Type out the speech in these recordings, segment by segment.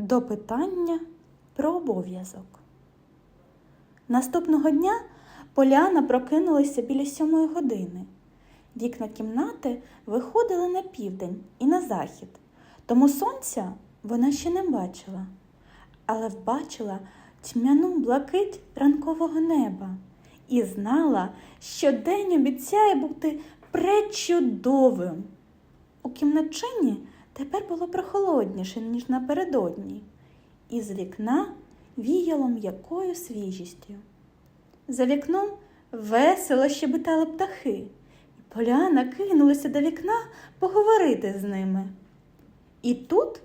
До питання про обов'язок. Наступного дня Поляна прокинулася біля сьомої години. Вікна кімнати виходили на південь і на захід, тому сонця вона ще не бачила, але вбачила тьмяну блакить ранкового неба і знала, що день обіцяє бути пречудовим. У кімнатчині тепер було прохолодніше, ніж напередодні, і з вікна віяло м'якою свіжістю. За вікном весело щебетали птахи, і Поляна кинулася до вікна поговорити з ними. І тут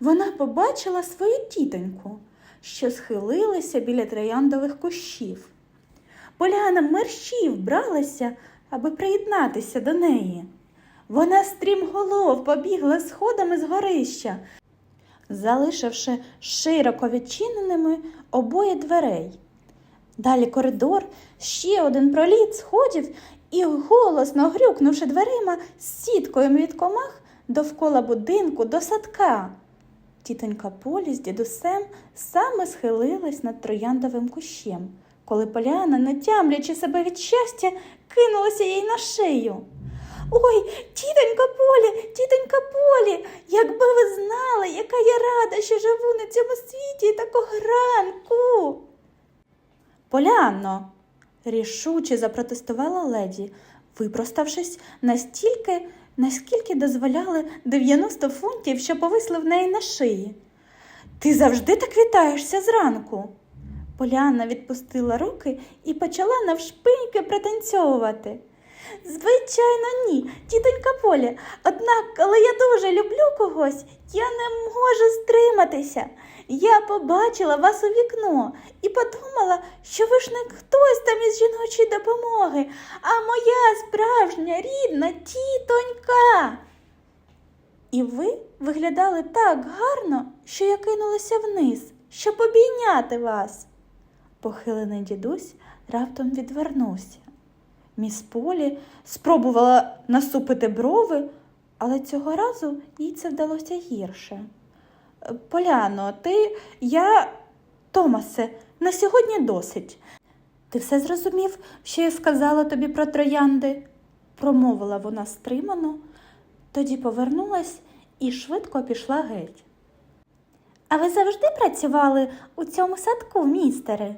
вона побачила свою тітоньку, що схилилася біля трояндових кущів. Поляна мерщів бралася, аби приєднатися до неї. Вона стрімголов побігла сходами з горища, залишивши широко відчиненими обоє дверей. Далі коридор, ще один проліт сходів і, голосно грюкнувши дверима з сіткою від комах довкола будинку до садка. Тітонька Полі з дідусем саме схилилась над трояндовим кущем, коли Поляна, не тямлячи себе від щастя, кинулася їй на шию. Ой, тітонька Полі, тітонька Полі, якби ви знали, яка я рада, що живу на цьому світі такого ранку. Поляно, рішуче запротестувала леді, випроставшись настільки, наскільки дозволяли 90 фунтів, що повисли в неї на шиї. Ти завжди так вітаєшся зранку. Поляна відпустила руки і почала навшпиньки пританцьовувати. Звичайно, ні, тітонька Поля. Однак, коли я дуже люблю когось, я не можу стриматися. Я побачила вас у вікно і подумала, що ви ж не хтось там із жіночої допомоги, а моя справжня рідна тітонька. І ви виглядали так гарно, що я кинулася вниз, щоб обійняти вас. Похилений дідусь раптом відвернувся. Міс Полі спробувала насупити брови, але цього разу їй це вдалося гірше. «Е, Поляно, ти, я, Томасе, на сьогодні досить. Ти все зрозумів, що я сказала тобі про троянди? промовила вона стримано, тоді повернулась і швидко пішла геть. А ви завжди працювали у цьому садку, містере?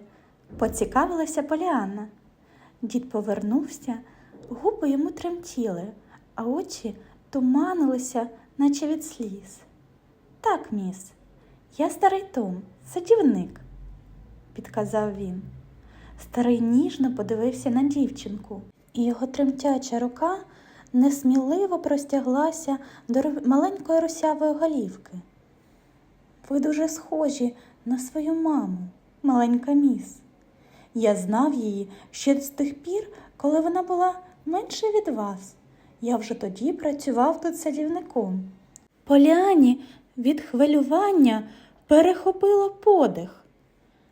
поцікавилася Поліанна. Дід повернувся, губи йому тремтіли, а очі туманилися, наче від сліз. Так, міс, я старий Том, садівник, підказав він. Старий ніжно подивився на дівчинку, і його тремтяча рука несміливо простяглася до маленької русявої голівки. Ви дуже схожі на свою маму, маленька міс. Я знав її ще з тих пір, коли вона була менше від вас. Я вже тоді працював тут садівником. Поляні від хвилювання перехопило подих.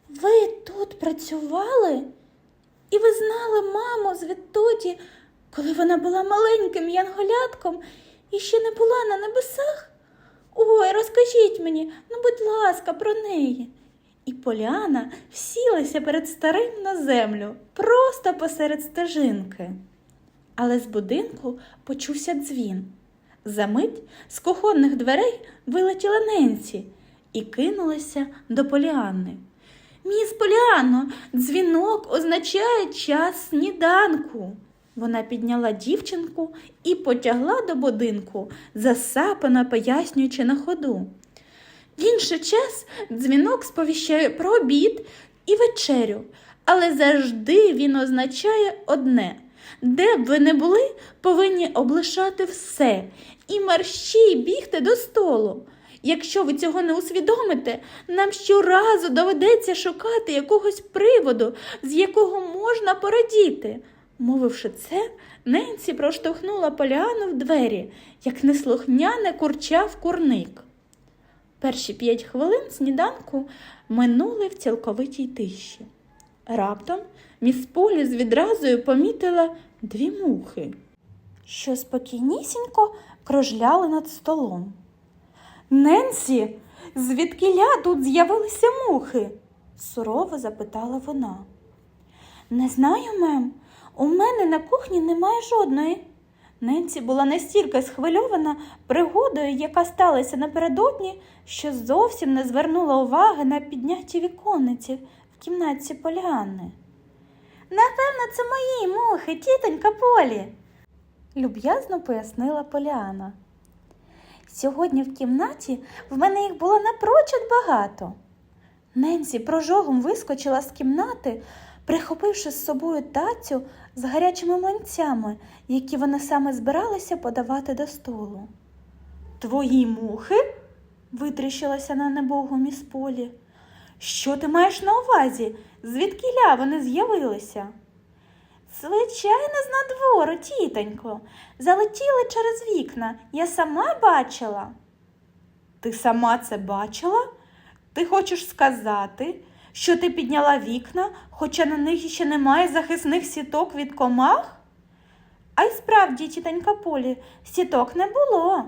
Ви тут працювали? І ви знали маму звідтоді, коли вона була маленьким янголятком і ще не була на небесах? Ой, розкажіть мені, ну, будь ласка, про неї. І Поляна всілася перед старим на землю, просто посеред стежинки. Але з будинку почувся дзвін. Замить з кухонних дверей вилетіла Ненсі і кинулася до Поліанни. Міс Поліано, дзвінок означає час сніданку. Вона підняла дівчинку і потягла до будинку, засапано пояснюючи на ходу. В інший час дзвінок сповіщає про обід і вечерю, але завжди він означає одне. Де б ви не були, повинні облишати все і марщій бігти до столу. Якщо ви цього не усвідомите, нам щоразу доведеться шукати якогось приводу, з якого можна порадіти. Мовивши це, Ненсі проштовхнула Поліану в двері, як неслухняне курчав курник. Перші п'ять хвилин сніданку минули в цілковитій тиші. Раптом міс Полі з відразою помітила дві мухи, що спокійнісінько кружляли над столом. Ненсі, Звідкиля тут з'явилися мухи? сурово запитала вона. Не знаю, мем. У мене на кухні немає жодної. Ненсі була настільки схвильована пригодою, яка сталася напередодні, що зовсім не звернула уваги на підняті віконниці в кімнатці Поліанни. Напевно, це мої мухи, тітонька Полі, люб'язно пояснила Поліана. Сьогодні в кімнаті в мене їх було напрочуд багато. Ненсі прожогом вискочила з кімнати, прихопивши з собою тацю з гарячими млинцями, які вона саме збиралася подавати до столу. Твої мухи? витріщилася на небогу міс Полі. Що ти маєш на увазі? Звідкіля вони з'явилися? Звичайно, з надвору, тітонько. Залетіли через вікна. Я сама бачила. Ти сама це бачила? Ти хочеш сказати, що ти підняла вікна, хоча на них ще немає захисних сіток від комах? А й справді, тітонька Полі, сіток не було.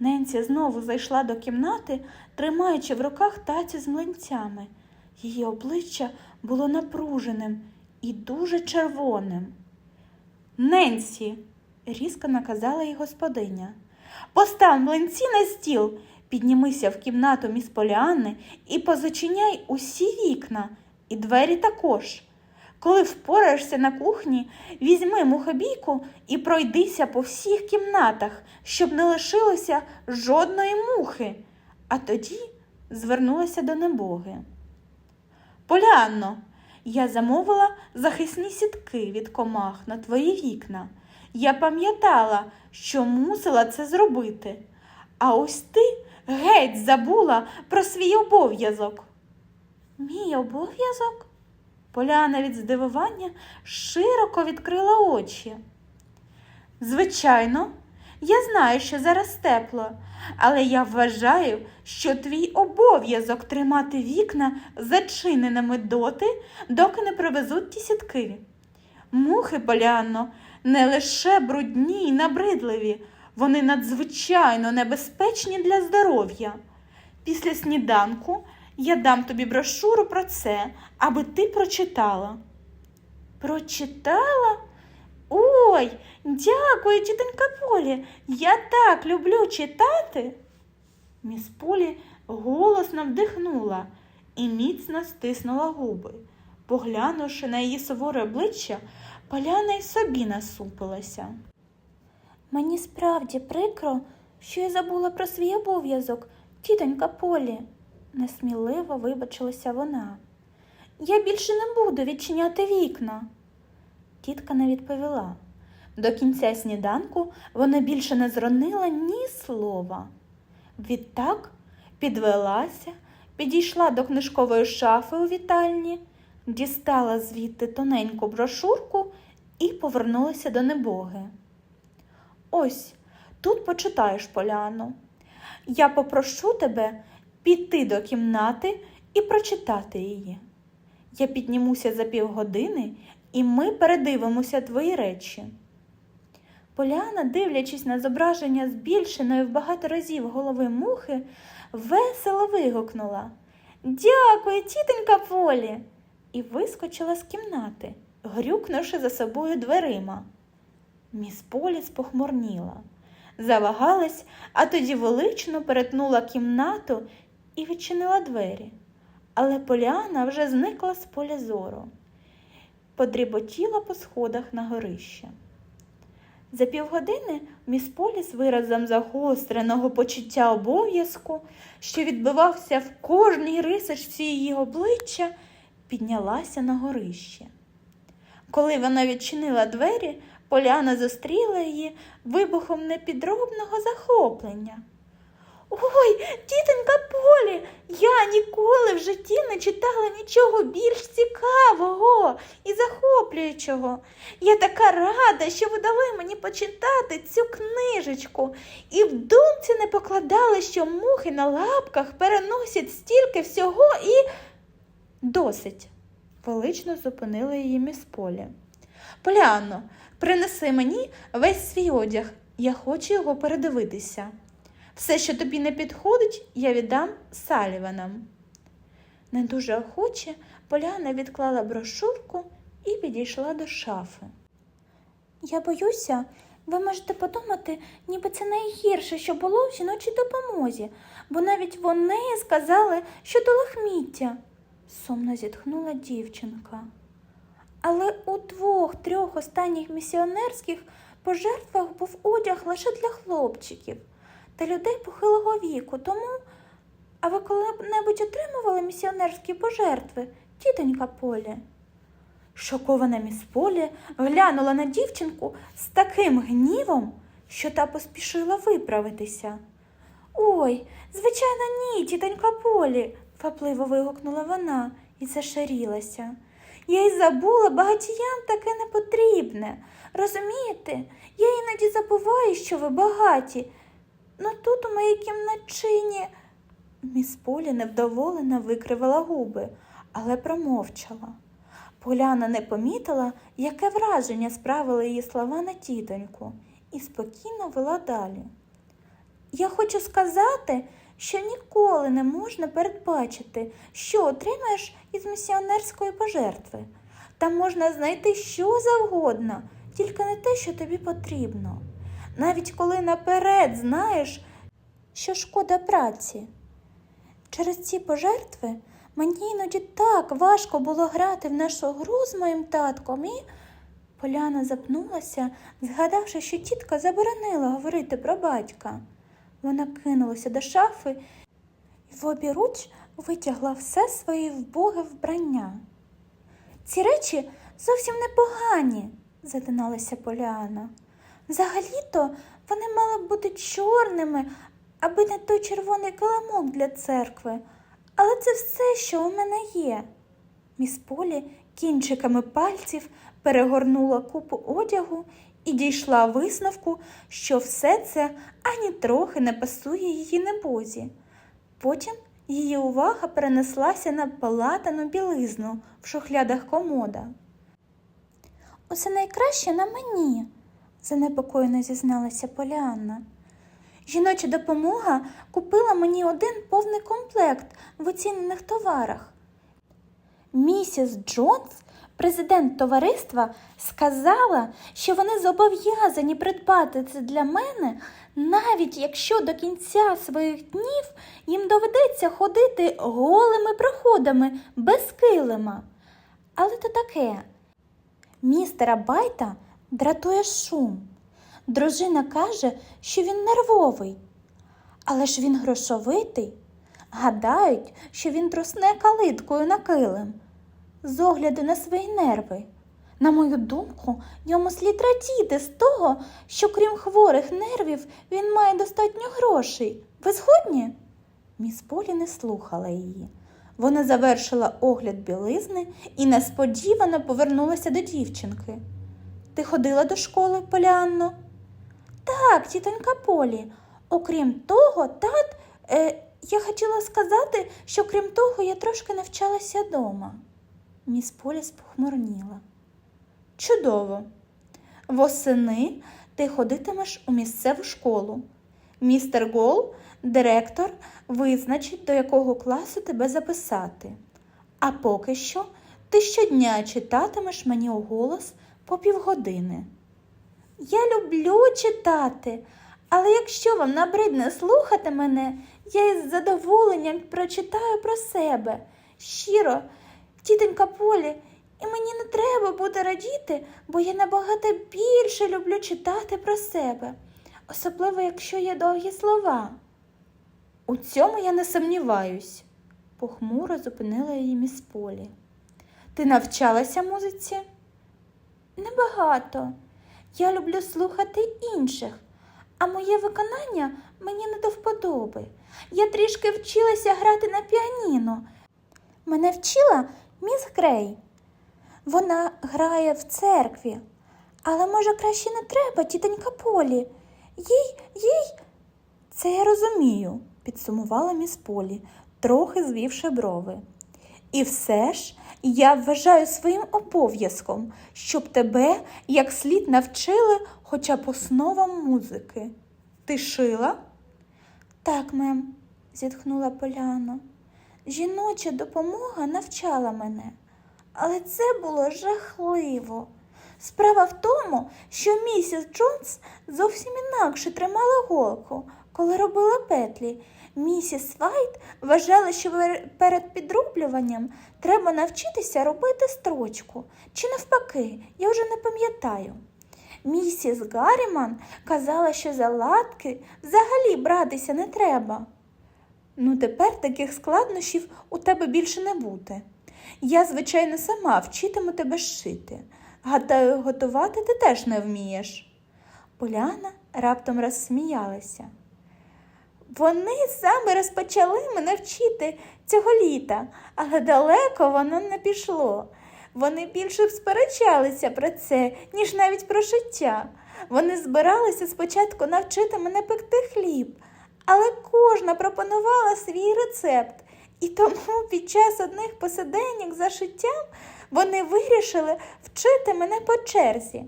Ненсі знову зайшла до кімнати, тримаючи в руках тацю з млинцями. Її обличчя було напруженим і дуже червоним. Ненсі, різко наказала їй господиня. Постав млинці на стіл, піднімися в кімнату міс Поліанни і позачиняй усі вікна, і двері також. Коли впораєшся на кухні, візьми мухобійку і пройдися по всіх кімнатах, щоб не лишилося жодної мухи. А тоді звернулася до небоги. Полянно, я замовила захисні сітки від комах на твої вікна. Я пам'ятала, що мусила це зробити. А ось ти геть забула про свій обов'язок. Мій обов'язок? Поляна від здивування широко відкрила очі. Звичайно, я знаю, що зараз тепло, але я вважаю, що твій обов'язок тримати вікна зачиненими доти, доки не привезуть ті сітки. Мухи, Поляно, не лише брудні й набридливі, вони надзвичайно небезпечні для здоров'я. Після сніданку я дам тобі брошуру про це, аби ти прочитала. Прочитала? Ой, дякую, тітонька Полі. Я так люблю читати. Міс Полі голосно вдихнула і міцно стиснула губи. Поглянувши на її суворе обличчя, Поляна й собі насупилася. Мені справді прикро, що я забула про свій обов'язок, тітонька Полі, несміливо вибачилася вона. Я більше не буду відчиняти вікна. Тітка не відповіла. До кінця сніданку вона більше не зронила ні слова. Відтак підвелася, підійшла до книжкової шафи у вітальні, дістала звідти тоненьку брошурку і повернулася до небоги. Ось тут почитаєш Поляну. Я попрошу тебе піти до кімнати і прочитати її. Я піднімуся за півгодини, і ми передивимося твої речі. Поляна, дивлячись на зображення збільшеної в багато разів голови мухи, весело вигукнула Дякую, тітонька Полі, і вискочила з кімнати, грюкнувши за собою дверима. Міс Полі спохмурніла, завагалась, а тоді велично перетнула кімнату і відчинила двері. Але Поліана вже зникла з поля зору, подріботіла по сходах на горище. За півгодини міс Полі з виразом загостреного почуття обов'язку, що відбивався в кожній рисочці її обличчя, піднялася на горище. Коли вона відчинила двері, Поляна зустріла її вибухом непідробного захоплення. Ой, тітонька Полі, я ніколи в житті не читала нічого більш цікавого і захоплюючого. Я така рада, що ви дали мені почитати цю книжечку, і в думці не покладали, що мухи на лапках переносять стільки всього і. Досить, велично зупинила її міс Полі. Поліанно, принеси мені весь свій одяг, я хочу його передивитися. Все, що тобі не підходить, я віддам Саліванам. Не дуже охоче Поляна відклала брошурку і підійшла до шафи. Я боюся, ви можете подумати, ніби це найгірше, що було в жіночій допомозі, бо навіть вони сказали, що то лахміття, сумно зітхнула дівчинка. Але у двох-трьох останніх місіонерських пожертвах був одяг лише для хлопчиків та людей похилого віку. Тому, а ви коли-небудь отримували місіонерські пожертви, тітонька Полі? Шокована міс Полі глянула на дівчинку з таким гнівом, що та поспішила виправитися. Ой, звичайно, ні, тітонька Полі, квапливо вигукнула вона і зашарілася. Я й забула, багатіям таке не потрібне. Розумієте, я іноді забуваю, що ви багаті. Ну тут у моїй кімнатчині. Міс Полі невдоволено викривила губи, але промовчала. Поляна не помітила, яке враження справили її слова на тітоньку, і спокійно вела далі. Я хочу сказати, що ніколи не можна передбачити, що отримаєш із місіонерської пожертви. Там можна знайти що завгодно, тільки не те, що тобі потрібно. Навіть коли наперед знаєш, що шкода праці. Через ці пожертви мені іноді так важко було грати в нашу гру з моїм татком і. Поляна запнулася, згадавши, що тітка заборонила говорити про батька. Вона кинулася до шафи і в обіруч витягла все своє вбоге вбрання. Ці речі зовсім непогані, затиналася Поляна. Взагалі-то вони мали б бути чорними, аби не той червоний килимок для церкви. Але це все, що у мене є. Міс Полі кінчиками пальців перегорнула купу одягу і дійшла висновку, що все це ані трохи не пасує її небозі. Потім її увага перенеслася на палатану білизну в шухлядах комода. Усе найкраще на мені, занепокоєно зізналася Поліанна. Жіноча допомога купила мені один повний комплект в оцінених товарах. Місіс Джонс, президент товариства, сказала, що вони зобов'язані придбати це для мене, навіть якщо до кінця своїх днів їм доведеться ходити голими проходами без килима. Але то таке. Містера Байта дратує шум. Дружина каже, що він нервовий. Але ж він грошовитий. Гадають, що він трусне калиткою на килим. З огляду на свої нерви. На мою думку, йому слід радіти з того, що крім хворих нервів він має достатньо грошей. Ви згодні? Міс Полі не слухала її. Вона завершила огляд білизни і несподівано повернулася до дівчинки. Ти ходила до школи, Поліанно? Так, тітонька Полі. Окрім того, тат, е, я хотіла сказати, що крім того, я трошки навчалася вдома. Міс Полі спохмурніла. Чудово. Восени ти ходитимеш у місцеву школу. Містер Гол, директор, визначить, до якого класу тебе записати. А поки що ти щодня читатимеш мені у голос по півгодини. Я люблю читати, але якщо вам набридне слухати мене, я із задоволенням прочитаю про себе. Щиро, тітонька Полі, і мені не треба буде радіти, бо я набагато більше люблю читати про себе, особливо якщо є довгі слова. У цьому я не сумніваюсь, похмуро зупинила її міс Полі. Ти навчалася музиці? Небагато. Я люблю слухати інших, а моє виконання мені не до вподоби. Я трішки вчилася грати на піаніно. Мене вчила міс Грей. Вона грає в церкві. Але, може, краще не треба, тітонька Полі. Їй, їй. Це я розумію, підсумувала міс Полі, трохи звівши брови. І все ж я вважаю своїм обов'язком, щоб тебе як слід навчили хоча б основам музики. Ти шила? Так, мем, зітхнула Поляна. Жіноча допомога навчала мене, але це було жахливо. Справа в тому, що місіс Джонс зовсім інакше тримала голку, коли робила петлі. Місіс Вайт вважала, що перед підроблюванням треба навчитися робити строчку. Чи навпаки, я вже не пам'ятаю. Місіс Гарріман казала, що за латки взагалі братися не треба. Ну, тепер таких складнощів у тебе більше не буде. Я, звичайно, сама вчитиму тебе шити. Гадаю, готувати ти теж не вмієш. Поляна раптом розсміялася. Вони саме розпочали мене вчити цього літа, але далеко воно не пішло. Вони більше сперечалися про це, ніж навіть про шиття. Вони збиралися спочатку навчити мене пекти хліб, але кожна пропонувала свій рецепт, і тому під час одних посиденьок за шиттям вони вирішили вчити мене по черзі.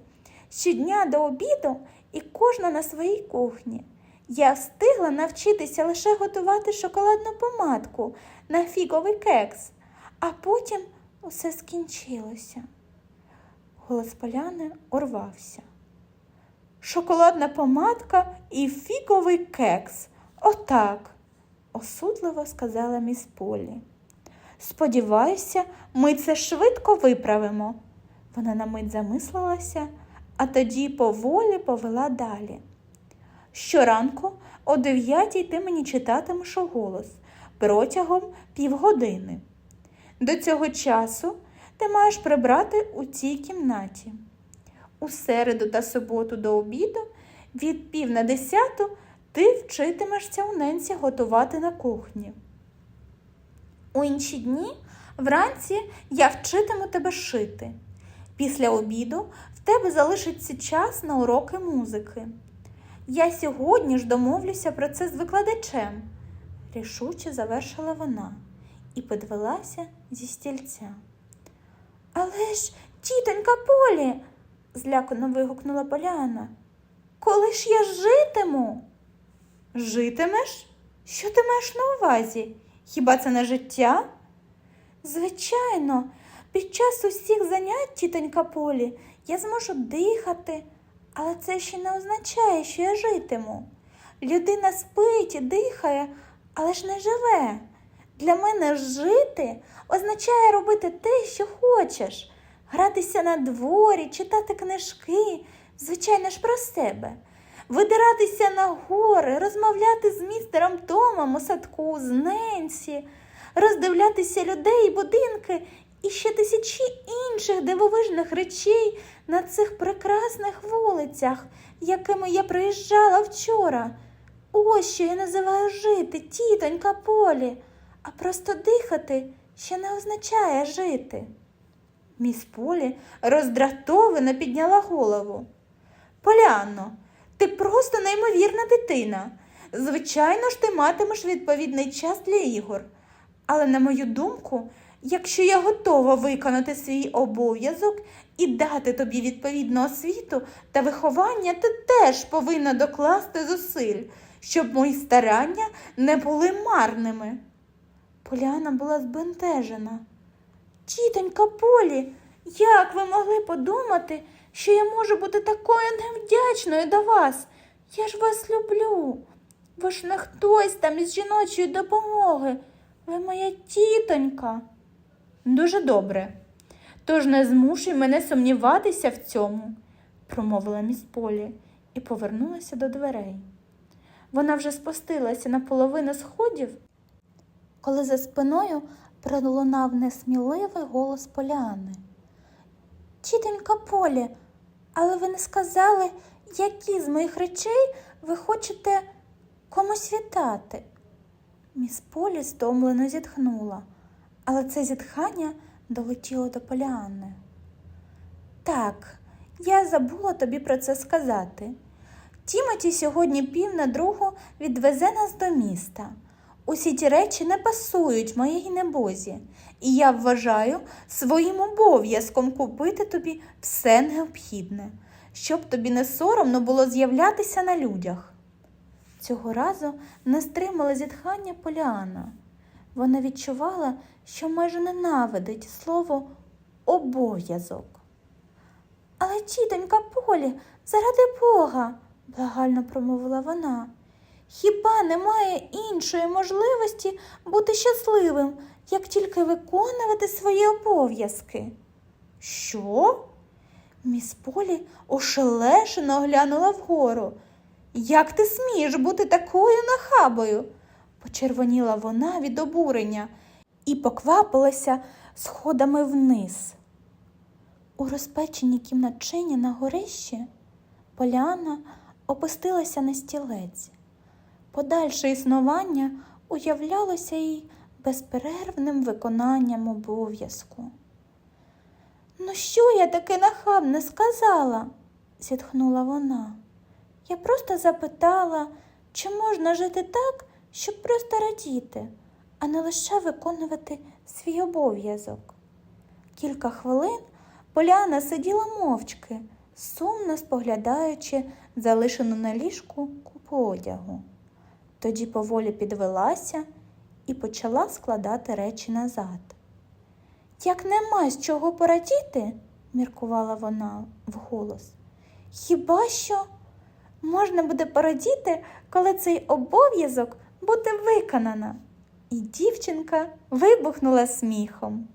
Щодня до обіду і кожна на своїй кухні. Я встигла навчитися лише готувати шоколадну помадку на фіговий кекс, а потім усе скінчилося. Голос поляни урвався. Шоколадна помадка і фіговий кекс. Отак, осудливо сказала міс Полі. Сподіваюся, ми це швидко виправимо. Вона на мить замислилася, а тоді поволі повела далі. Щоранку о дев'ятій ти мені читатимеш уголос протягом півгодини. До цього часу ти маєш прибрати у цій кімнаті. У середу та суботу до обіду від пів на десяту ти вчитимешся у ненці готувати на кухні. У інші дні вранці я вчитиму тебе шити. Після обіду в тебе залишиться час на уроки музики. Я сьогодні ж домовлюся про це з викладачем, рішуче завершила вона і підвелася зі стільця. Але ж, тітонька Полі, злякано вигукнула Поляна. Коли ж я житиму? Житимеш? Що ти маєш на увазі? Хіба це не життя? Звичайно, під час усіх занять, тітонька Полі, я зможу дихати, але це ще не означає, що я житиму. Людина спить і дихає, але ж не живе. Для мене жити означає робити те, що хочеш, гратися на дворі, читати книжки, звичайно ж про себе, видиратися на гори, розмовляти з містером Томом у садку, з Ненсі, роздивлятися людей і будинки і ще тисячі інших дивовижних речей на цих прекрасних вулицях, якими я приїжджала вчора. Ось що я називаю жити, тітонька Полі, а просто дихати ще не означає жити. Міс Полі роздратовано підняла голову. Полянно, ти просто неймовірна дитина. Звичайно ж, ти матимеш відповідний час для ігор. Але, на мою думку, якщо я готова виконати свій обов'язок і дати тобі відповідну освіту та виховання, ти теж повинна докласти зусиль, щоб мої старання не були марними. Поляна була збентежена. Тітонька Полі, як ви могли подумати, що я можу бути такою невдячною до вас? Я ж вас люблю. Ви ж не хтось там із жіночої допомоги. Ви моя тітонька. Дуже добре. Тож не змушуй мене сумніватися в цьому, промовила міс Полі і повернулася до дверей. Вона вже спустилася на половину сходів, коли за спиною пролунав несміливий голос Поляни. Тітонька Полі, але ви не сказали, які з моїх речей ви хочете комусь вітати. Міс Полі стомлено зітхнула, але це зітхання долетіло до Поліанни. Так, я забула тобі про це сказати. Тімоті сьогодні пів на другу відвезе нас до міста. Усі ті речі не пасують моїй небозі, і я вважаю своїм обов'язком купити тобі все необхідне, щоб тобі не соромно було з'являтися на людях. Цього разу не стримала зітхання Поліана. Вона відчувала, що майже ненавидить слово обов'язок. Але, тітонька Полі, заради Бога, благально промовила вона. Хіба немає іншої можливості бути щасливим, як тільки виконувати свої обов'язки? Що? Міс Полі ошелешено глянула вгору. Як ти смієш бути такою нахабою? Почервоніла вона від обурення і поквапилася сходами вниз. У розпеченій кімнатчині на горищі Поляна опустилася на стілець. Подальше існування уявлялося їй безперервним виконанням обов'язку. Ну, що я таке нахабне сказала? зітхнула вона. Я просто запитала, чи можна жити так, щоб просто радіти, а не лише виконувати свій обов'язок. Кілька хвилин Поляна сиділа мовчки, сумно споглядаючи залишену на ліжку купу одягу. Тоді поволі підвелася і почала складати речі назад. Як нема з чого порадіти, міркувала вона вголос. Хіба що можна буде порадіти, коли цей обов'язок буде виконано? І дівчинка вибухнула сміхом.